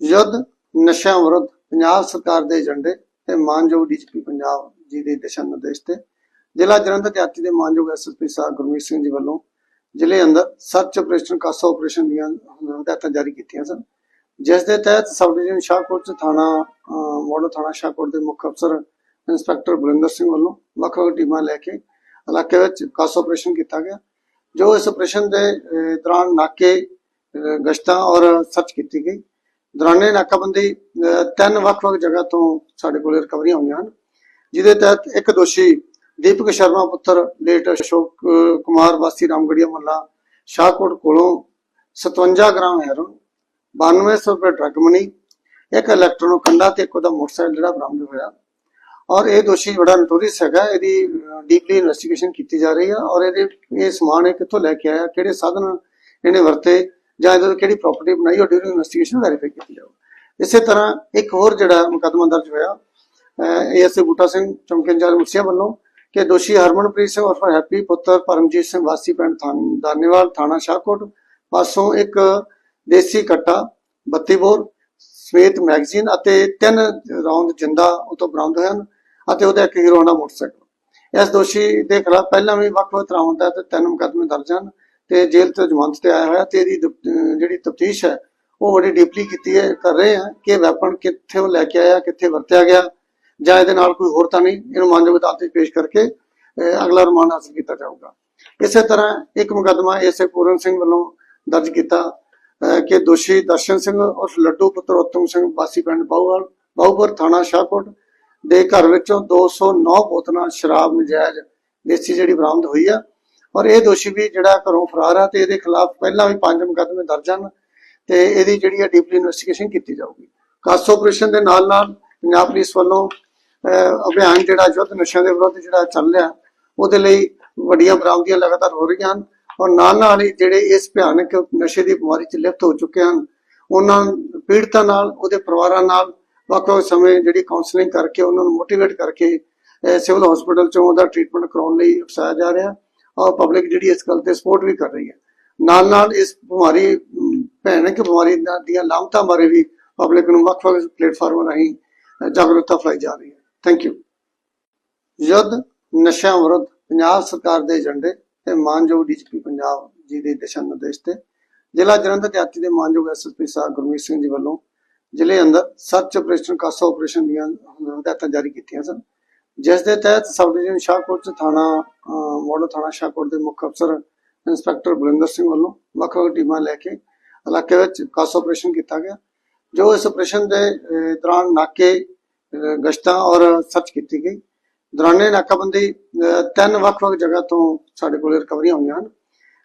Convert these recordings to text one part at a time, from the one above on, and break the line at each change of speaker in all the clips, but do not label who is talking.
ਯੁੱਧ ਨਸ਼ਿਆਂ ਵਿਰੁੱਧ ਪੰਜਾਬ ਸਰਕਾਰ ਦੇ ਏਜੰਡੇ ਤੇ ਮਾਨਯੋਗ ਡੀਜੀਪੀ ਪੰਜਾਬ ਜੀ ਦੇ ਦਿਸ਼ਾ ਨਿਰਦੇਸ਼ ਤੇ ਜ਼ਿਲ੍ਹਾ ਜਲੰਧਰ ਜਾਤੀ ਦੇ ਮਾਨਯੋਗ ਐਸਐਸਪੀ ਸਾਹਿਬ ਗੁਰਮੀਤ ਸਿੰਘ ਜੀ ਵੱਲੋਂ ਜ਼ਿਲ੍ਹੇ ਅੰਦਰ ਸਰਚ ਆਪਰੇਸ਼ਨ ਕਾਸਾ ਆਪਰੇਸ਼ਨ ਦੀਆਂ ਹਦਾਇਤਾਂ ਜਾਰੀ ਕੀਤੀਆਂ ਸਨ ਜਿਸ ਦੇ ਤਹਿਤ ਸਬ ਡਿਵੀਜ਼ਨ ਸ਼ਾਹਕੋਟ ਥਾਣਾ ਅਹ, ਥਾਣਾ ਸ਼ਾਹਕੋਟ ਦੇ ਮੁੱਖ ਅਫਸਰ ਇੰਸਪੈਕਟਰ ਬਲਿੰਦਰ ਸਿੰਘ ਵੱਲੋਂ ਵੱਖ ਵੱਖ ਟੀਮਾਂ ਲੈ ਕੇ ਇਲਾਕੇ ਵਿੱਚ ਕਾਸਾ ਆਪਰੇਸ਼ਨ ਕੀਤਾ ਗਿਆ ਜੋ ਇਸ ਆਪਰੇਸ਼ਨ ਦੇ ਦੌਰਾਨ ਨਾਕੇ ਗਸ਼ਤਾਂ ਔਰ ਸਰਚ ਕੀਤੀ ਗਈ। ਦੌਰਾਨੇ ਨਾਕਾਬੰਦੀ ਤਿੰਨ ਵੱਖ-ਵੱਖ ਜਗ੍ਹਾ ਤੋਂ ਸਾਡੇ ਕੋਲ ਰਿਕਵਰੀਆਂ ਹੋਈਆਂ ਹਨ, ਜਿਹਦੇ ਤਹਿਤ ਇੱਕ ਦੋਸ਼ੀ ਦੀਪਕ ਸ਼ਰਮਾ ਪੁੱਤਰ, ਲੇਟ ਅਸ਼ੋਕ ਕੁਮਾਰ ਵਾਸੀ, ਰਾਮਗੜੀਆ ਮੱਲਾ ਸ਼ਾਹਕੋਟ ਕੋਲੋਂ 57 ਗ੍ਰਾਮ ਹੈਰੋਨ 9200 ਰੁਪਏ ਡਰੱਗ ਮਨੀ ਇੱਕ ਇਲੈਕਟ੍ਰੋਨਿਕ ਕੰਡਾ ਤੇ ਇੱਕ ਉਹਦਾ ਮੋਟਰਸਾਈਕਲ ਜਿਹੜਾ ਬਰਾਮਦ ਹੋਇਆ। ਔਰ ਇਹ ਦੋਸ਼ੀ ਬੜਾ ਨਟੋਰੀਅਸ ਹੈਗਾ, ਇਹਦੀ ਡੀਪਲੀ ਇਨਵੈਸਟੀਗੇਸ਼ਨ ਕੀਤੀ ਜਾ ਰਹੀ ਹੈ ਔਰ ਇਹਦੇ, ਇਹ ਸਮਾਨ ਇਹ ਕਿੱਥੋਂ ਲੈ ਕੇ ਆਇਆ, ਕਿਹੜੇ ਸਾਧਨ ਇਹਨੇ ਵਰਤੇ ਜਾਂ ਇਹਦੇ ਤੋਂ ਕਿਹੜੀ ਪ੍ਰਾਪਰਟੀ ਬਣਾਈ ਉਹ ਡਿਊਰਿੰਗ ਇਨਵੈਸਟੀਗੇਸ਼ਨ ਵੈਰੀਫਾਈ ਕੀਤੀ ਜਾਊ। ਇਸੇ ਤਰ੍ਹਾਂ ਇੱਕ ਹੋਰ ਜਿਹੜਾ ਮੁਕੱਦਮਾ ਦਰਜ ਹੋਇਆ ਏਐਸਏ ਬੂਟਾ ਸਿੰਘ ਚਮਕੰਜਾਰ ਮੁਖੀਆ ਵੱਲੋਂ ਕਿ ਦੋਸ਼ੀ ਹਰਮਨਪ੍ਰੀਤ ਸਿੰਘ ਉਰਫ ਹੈਪੀ ਪੁੱਤਰ ਪਰਮਜੀਤ ਸਿੰਘ ਵਾਸੀ ਪਿੰਡ ਦਾਨੇਵਾਲ ਥਾਣਾ ਸ਼ਾਹਕੋਟ, ਪਾਸੋਂ ਇੱਕ ਦੇਸੀ ਕੱਟਾ 32 ਬੋਰ ਸਮੇਤ ਮੈਗਜ਼ੀਨ ਅਤੇ ਤਿੰਨ ਰੌਂਦ ਜਿੰਦਾ ਉਹ ਬਰਾਮਦ ਹੋਏ ਹਨ ਅਤੇ ਉਹਦਾ ਇੱਕ ਹੀਰੋਨਾ ਮੋਟਰਸਾਈਕਲ। ਇਸ ਦੋਸ਼ੀ ਦੇ ਖਿਲਾਫ ਪਹਿਲਾਂ ਵੀ ਵੱਖ-ਵੱਖ ਤਰ੍ਹਾਂ ਦਾ ਤਿੰਨ ਮੁਕੱਦਮੇ ਦਰਜ ਹਨ। ਤੇ ਜੇਲ੍ਹ ਤੋਂ ਜ਼ਮਾਨਤ ਤੇ ਆਇਆ ਹੋਇਆ ਤੇ ਇਹਦੀ ਜਿਹੜੀ ਤਫਤੀਸ਼ ਹੈ, ਉਹ ਬੜੀ ਡੀਪਲੀ ਕੀਤੀ ਹੈ, ਕਰ ਰਹੇ ਹਾਂ ਕਿ ਵੈਪਨ ਕਿੱਥੇ ਉਹ ਲੈ ਕੇ ਆਇਆ, ਕਿੱਥੇ ਵਰਤਿਆ ਗਿਆ, ਜਾਂ ਇਹਦੇ ਨਾਲ ਕੋਈ ਹੋਰ ਤਾਂ ਨਹੀਂ, ਇਹਨੂੰ ਮਾਨਯੋਗ ਅਦਾਲਤ ਵਿੱਚ ਪੇਸ਼ ਕਰਕੇ ਅਗਲਾ ਰਿਮਾਂਡ ਹਾਸਲ ਕੀਤਾ ਜਾਊਗਾ। ਇਸੇ ਤਰ੍ਹਾਂ ਇੱਕ ਮੁਕੱਦਮਾ ਐਸਏ ਪੂਰਨ ਸਿੰਘ ਵੱਲੋਂ ਦਰਜ ਕੀਤਾ ਕਿ ਦੋਸ਼ੀ ਦਰਸ਼ਨ ਸਿੰਘ ਉਸ ਲੱਡੂ ਪੁੱਤਰ ਉਤਮ ਸਿੰਘ ਬਾਸੀ ਪਿੰਡ ਬਾਹੂਵਾਲ ਬਾਹੂਪੁਰ ਥਾਣਾ ਸ਼ਾਹਕੋਟ ਦੇ ਘਰ ਵਿੱਚੋਂ 209 ਬੋਤਲਾਂ ਸ਼ਰਾਬ, ਨਜਾਇਜ਼ ਦੇਸੀ ਜਿਹੜੀ ਬਰਾਮਦ ਹੋਈ ਆ ਔਰ ਇਹ ਦੋਸ਼ੀ ਵੀ ਜਿਹੜਾ ਘਰੋਂ ਫਰਾਰ ਆ ਤੇ ਇਹਦੇ ਖਿਲਾਫ ਪਹਿਲਾਂ ਵੀ ਪੰਜ ਮੁਕੱਦਮੇ ਦਰਜ ਹਨ ਤੇ ਇਹਦੀ ਜਿਹੜੀ ਆ ਡੀਪਲੀ ਇਨਵੈਸਟੀਗੇਸ਼ਨ ਕੀਤੀ ਜਾਊਗੀ। ਕਾਸੋ ਆਪਰੇਸ਼ਨ ਦੇ ਨਾਲ ਨਾਲ ਪੰਜਾਬ ਪੁਲਿਸ ਵੱਲੋਂ ਅਭਿਆਨ ਜਿਹੜਾ ਯੁੱਧ ਨਸ਼ਿਆਂ ਦੇ ਵਿਰੁੱਧ ਜਿਹੜਾ ਚੱਲ ਰਿਹਾ, ਉਹਦੇ ਲਈ ਵੱਡੀਆਂ ਬਰਾਮਦੀਆਂ ਲਗਾਤਾਰ ਹੋ ਰਹੀਆਂ ਹਨ ਔਰ ਨਾਲ ਨਾਲ ਹੀ ਜਿਹੜੇ ਇਸ ਭਿਆਨਕ ਨਸ਼ੇ ਦੀ ਬਿਮਾਰੀ 'ਚ ਲਿਪਤ ਹੋ ਚੁੱਕੇ ਹਨ, ਉਹਨਾਂ ਪੀੜਤਾਂ ਨਾਲ, ਉਹਦੇ ਪਰਿਵਾਰਾਂ ਨਾਲ ਵੱਖ ਵੱਖ ਸਮੇਂ ਜਿਹੜੀ ਕਾਉਂਸਲਿੰਗ ਕਰਕੇ, ਉਹਨਾਂ ਨੂੰ ਮੋਟੀਵੇਟ ਕਰਕੇ ਸਿਵਲ ਹਸਪੀਟਲ 'ਚੋਂ ਉਹਦਾ ਟ੍ਰੀਟਮੈਂਟ ਕਰਾਉਣ ਲਈ ਉਕਸਾਇਆ ਜਾ ਰਿਹਾ। ਔਰ ਪਬਲਿਕ ਜਿਹੜੀ ਇਸ ਗੱਲ ਤੇ ਸਪੋਰਟ ਵੀ ਕਰ ਰਹੀ ਹੈ। ਨਾਲ ਨਾਲ ਇਸ ਬਿਮਾਰੀ ਅਮ, ਬਿਮਾਰੀ ਦੀਆਂ ਲਾਮਤਾਂ ਬਾਰੇ ਵੀ ਪਬਲਿਕ ਨੂੰ ਵੱਖ ਵੱਖ ਪਲੇਟਫਾਰਮਾਂ ਰਾਹੀਂ ਜਾਗਰੂਕਤਾ ਫੈਲਾਈ ਜਾ ਰਹੀ ਹੈ। ਥੈਂਕ ਯੂ ਯੁੱਧ ਨਸ਼ਿਆਂ ਵਿਰੁੱਧ ਪੰਜਾਬ ਸਰਕਾਰ ਦੇ ਏਜੰਡੇ ਤੇ ਮਾਨਯੋਗ ਡੀਜੀਪੀ ਪੰਜਾਬ ਜੀ ਦੇ ਦਿਸ਼ਾ ਨਿਰਦੇਸ਼ ਤੇ ਜ਼ਿਲ੍ਹਾ ਜਲੰਧਰ ਜਾਤੀ ਦੇ ਮਾਨਯੋਗ ਐਸਐਸਪੀ ਸਾਹਿਬ ਗੁਰਮੀਤ ਸਿੰਘ ਜੀ ਵੱਲੋਂ ਜ਼ਿਲ੍ਹੇ ਅੰਦਰ ਸਰਚ ਆਪਰੇਸ਼ਨ ਕਾਸਾ ਆਪਰੇਸ਼ਨ ਦੀਆਂ ਹਦਾਇਤਾਂ ਜਾਰੀ ਕੀਤੀਆਂ ਸਨ। ਜਿਸ ਦੇ ਤਹਿਤ ਸਬ ਡਿਵੀਜ਼ਨ ਸ਼ਾਹਕੋਟ ਚ ਥਾਣਾ ਅਹ, ਥਾਣਾ ਸ਼ਾਹਕੋਟ ਦੇ ਮੁੱਖ ਅਫਸਰ ਇੰਸਪੈਕਟਰ ਬਲਿੰਦਰ ਸਿੰਘ ਵੱਲੋਂ ਵੱਖ ਵੱਖ ਟੀਮਾਂ ਲੈ ਕੇ ਇਲਾਕੇ ਵਿੱਚ ਕਾਸਾ ਆਪਰੇਸ਼ਨ ਕੀਤਾ ਗਿਆ ਜੋ ਇਸ ਆਪਰੇਸ਼ਨ ਦੇ ਦੌਰਾਨ ਨਾਕੇ ਗਸ਼ਤਾਂ ਔਰ ਸਰਚ ਕੀਤੀ ਗਈ। ਦੌਰਾਨੇ ਨਾਕਾਬੰਦੀ ਤਿੰਨ ਵੱਖ-ਵੱਖ ਜਗ੍ਹਾ ਤੋਂ ਸਾਡੇ ਕੋਲ ਰਿਕਵਰੀਆਂ ਹੋਈਆਂ ਹਨ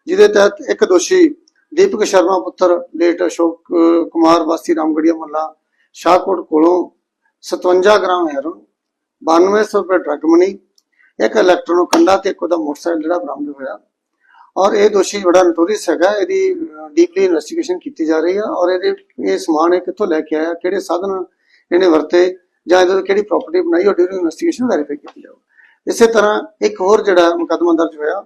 ਜਿਹਦੇ ਤਹਿਤ ਇੱਕ ਦੋਸ਼ੀ ਦੀਪਕ ਸ਼ਰਮਾ ਪੁੱਤਰ ਲੇਟ ਅਸ਼ੋਕ ਕੁਮਾਰ ਵਾਸੀ ਰਾਮਗੜੀਆ ਮੱਲਾ ਸ਼ਾਹਕੋਟ ਕੋਲੋਂ 57 ਗ੍ਰਾਮ ਹੈਰੋਨ 9200 ਰੁਪਏ ਡਰੱਗ ਮਨੀ ਇੱਕ ਇਲੈਕਟ੍ਰੋਨਿਕ ਕੰਡਾ ਤੇ ਇੱਕ ਉਹਦਾ ਮੋਟਰਸਾਈਕਲ ਜਿਹੜਾ ਬਰਾਮਦ ਹੋਇਆ। ਔਰ ਇਹ ਦੋਸ਼ੀ ਬੜਾ ਨਟੋਰੀਅਸ ਹੈਗਾ, ਇਹਦੀ ਡੀਪਲੀ ਇਨਵੈਸਟੀਗੇਸ਼ਨ ਕੀਤੀ ਜਾ ਰਹੀ ਹੈ ਔਰ ਇਹਦੇ, ਇਹ ਸਮਾਨ ਇਹ ਕਿੱਥੋਂ ਲੈ ਕੇ ਆਇਆ, ਕਿਹੜੇ ਸਾਧਨ ਇਹਨੇ ਵਰਤੇ, ਜਾਂ ਇਹਦੇ ਕਿਹੜੀ ਪ੍ਰਾਪਰਟੀ ਬਣਾਈ ਉਹ ਡਿਊਰਿੰਗ ਇਨਵੈਸਟੀਗੇਸ਼ਨ ਵੈਰੀਫਾਈ ਕੀਤੀ ਜਾਊ। ਇਸੇ ਤਰ੍ਹਾਂ ਇੱਕ ਹੋਰ ਜਿਹੜਾ ਮੁਕੱਦਮਾ ਦਰਜ ਹੋਇਆ